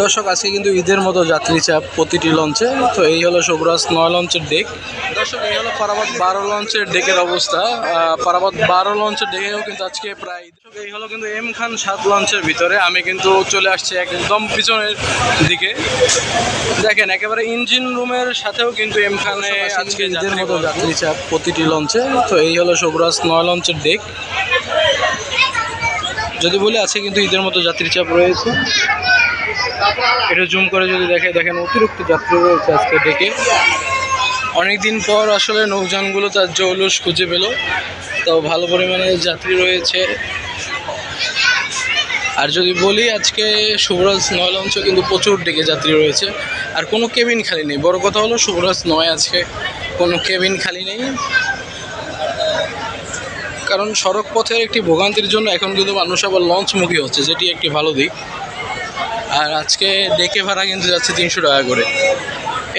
দর্শক আজকে কিন্তু ঈদের মতো যাত্রী চাপ প্রতিটি লঞ্চে। তো এই হলো শুভরাজ নয় লঞ্চের ডেক। দর্শক এই হলো পারাবাদ বারো লঞ্চের ডেকের অবস্থা। পারাবাদ বারো লঞ্চের ডেকেও কিন্তু আজকে প্রায় দর্শক, এই হলো কিন্তু এম খান সাত লঞ্চের ভিতরে। আমি কিন্তু চলে আসছি একদম পিছনের দিকে। দেখেন একেবারে ইঞ্জিন রুমের সাথেও কিন্তু এম খানে আজকে ঈদের মতো যাত্রী চাপ প্রতিটি লঞ্চে। তো এই হলো শুভরাজ নয় লঞ্চের ডেক। যদি বলি আছে কিন্তু ঈদের মতো যাত্রী চাপ রয়েছে। এটা জুম করে যদি দেখে, দেখেন, অতিরিক্ত যাত্রী রয়েছে আজকে ডেকে। অনেকদিন পর আসলে নৌযানগুলো তার জৌলুস খুঁজে পেল। তো ভালো পরিমাণে যাত্রী রয়েছে। আর যদি বলি, আজকে শুভরাজ নয় লঞ্চ কিন্তু প্রচুর ডেকে যাত্রী রয়েছে। আর কোনো কেবিন খালি নেই। বড় কথা হলো, শুভরাজ নয় আজকে। কোনো কেবিন খালি নেই। কারণ সড়ক পথের একটি ভোগান্তির জন্য এখন কিন্তু মানুষ আবার লঞ্চমুখী হচ্ছে, যেটি একটি ভালো দিক। আর আজকে ডেকে ভাড়া কিন্তু যাচ্ছে তিনশো টাকা করে।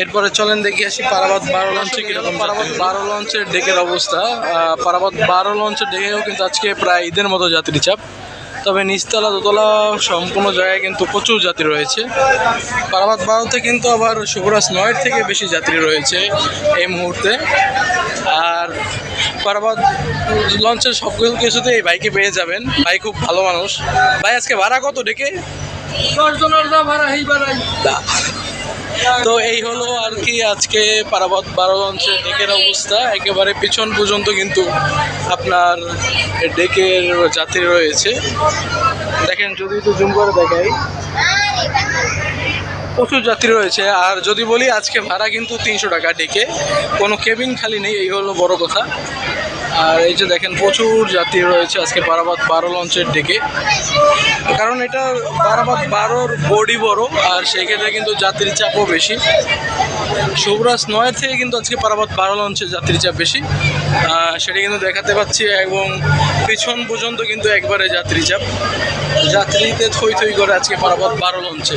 এরপরে চলেন দেখি আসি পারাবাদ বারো লঞ্চে কীরকম পারাবাদ বারো লঞ্চের ডেকের অবস্থা। পারাবাদ বারো লঞ্চের ডেকেও কিন্তু আজকে প্রায় ঈদের মতো যাত্রী চাপ। তবে নিচতলা, দোতলা সম্পূর্ণ জায়গায় কিন্তু প্রচুর যাত্রী রয়েছে। পারাবাদ বারোতে কিন্তু আবার শুভরাজ নয়ের থেকে বেশি যাত্রী রয়েছে এই মুহূর্তে। আর পারাবাদ লঞ্চের সকল কিছুতে এই বাইকে পেয়ে যাবেন। ভাই খুব ভালো মানুষ। ভাই, আজকে ভাড়া কত ডেকে? তো এই হলো আর কি আজকে পারাবত বারো লঞ্চের ডেকের অবস্থা। একেবারে পিছন পর্যন্ত কিন্তু আপনার ডেকের যাত্রী রয়েছে। দেখেন, যদি একটু জুম করে দেখাই। প্রচুর যাত্রী রয়েছে। আর যদি বলি, আজকে ভাড়া কিন্তু তিনশো টাকা ডেকে। কোনো কেবিন খালি নেই, এই হলো বড় কথা। আর এই যে দেখেন, প্রচুর যাত্রী রয়েছে আজকে বারাবাদ বারো লঞ্চের ডেকে কারণ এটা বারাবাদ বারোর বডি বড়, আর সেই ক্ষেত্রে কিন্তু যাত্রীর চাপও বেশি। শুভরাজ নয়ের থেকে কিন্তু আজকে পারাবাদ বারো লঞ্চের যাত্রীর চাপ বেশি। সেটা কিন্তু দেখাতে পাচ্ছি এবং পিছন পর্যন্ত কিন্তু একবারে যাত্রী চাপ। যাত্রীতে থই থই করে আজকে পারাবাদ বারো লঞ্চে।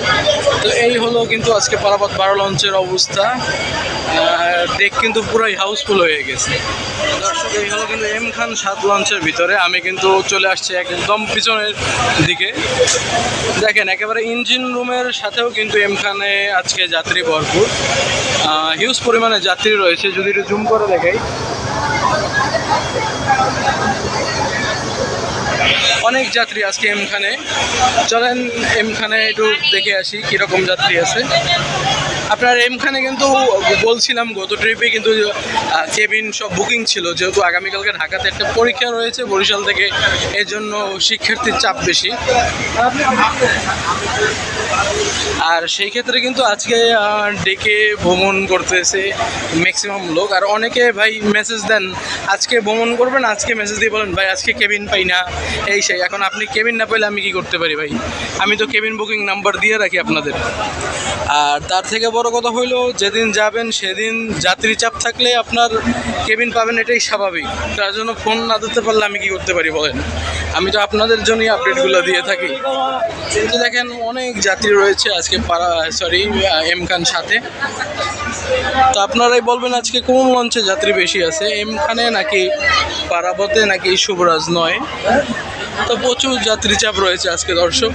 তো এই হলো কিন্তু আজকে পারাবাদ বারো লঞ্চের অবস্থা। ডেক কিন্তু পুরোই হাউসফুল হয়ে গেছে। দর্শক, এই হলো কিন্তু এম খান সাত লঞ্চের ভিতরে। আমি কিন্তু চলে আসছি একদম পিছনের দিকে। দেখেন, একেবারে ইঞ্জিন রুমের সাথেও কিন্তু এম খানে আজকে যাত্রী ভরপুর। হিউজ পরিমাণে যাত্রী রয়েছে, যদি একটু জুম করে দেখাই। অনেক যাত্রী আজকে এমখানে চলেন এমখানে একটু দেখে আসি কীরকম যাত্রী আছে। আপনার এমখানে কিন্তু বলছিলাম, গত ট্রিপে কিন্তু কেবিন সব বুকিং ছিল, যেহেতু আগামীকালকে ঢাকাতে একটা পরীক্ষা রয়েছে বরিশাল থেকে এজন্য জন্য শিক্ষার্থীর চাপ বেশি। আর সেই ক্ষেত্রে কিন্তু আজকে ডেকে ভ্রমণ করতেছে ম্যাক্সিমাম লোক। আর অনেকে ভাই মেসেজ দেন, আজকে ভ্রমণ করবেন, আজকে মেসেজ দিয়ে বলেন, ভাই, আজকে কেবিন পাই না। এই সেই, এখন আপনি কেবিন না পেলে আমি কি করতে পারি ভাই? আমি তো কেবিন বুকিং নাম্বার দিয়ে রাখি আপনাদের। আর তার থেকে বড় কথা হইল, যেদিন যাবেন সেদিন যাত্রী চাপ থাকলে আপনার কেবিন পাবেন, এটাই স্বাভাবিক। তার জন্য ফোন না দিতে পারলে আমি কি করতে পারি বলেন? আমি তো আপনাদের জন্যই আপডেটগুলো দিয়ে থাকি। কিন্তু দেখেন, অনেক যাত্রী রয়েছে আজকে পাড়া সরি এম খান সাথে। তো আপনারাই বলবেন আজকে কোন লঞ্চে যাত্রী বেশি আছে? এম খানে নাকি পারাবতে নাকি শুভরাজ নয়? তো প্রচুর যাত্রী চাপ রয়েছে আজকে দর্শক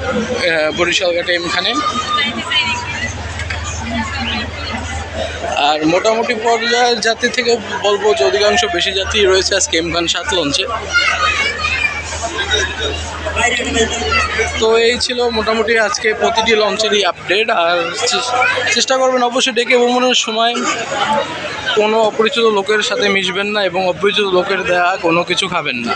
বরিশাল ঘাটে এম খানে আর মোটামুটি পর্যায়ের যাত্রী থেকে বলব যে অধিকাংশ বেশি যাত্রী রয়েছে আজকে এম খান সাত লঞ্চে। তো এই ছিল মোটামুটি আজকে প্রতিটি লঞ্চেরই আপডেট আর চেষ্টা করবেন অবশ্যই ডেকে ভ্রমণের সময় কোনো অপরিচিত লোকের সাথে মিশবেন না এবং অপরিচিত লোকের দেয়া কোনো কিছু খাবেন না।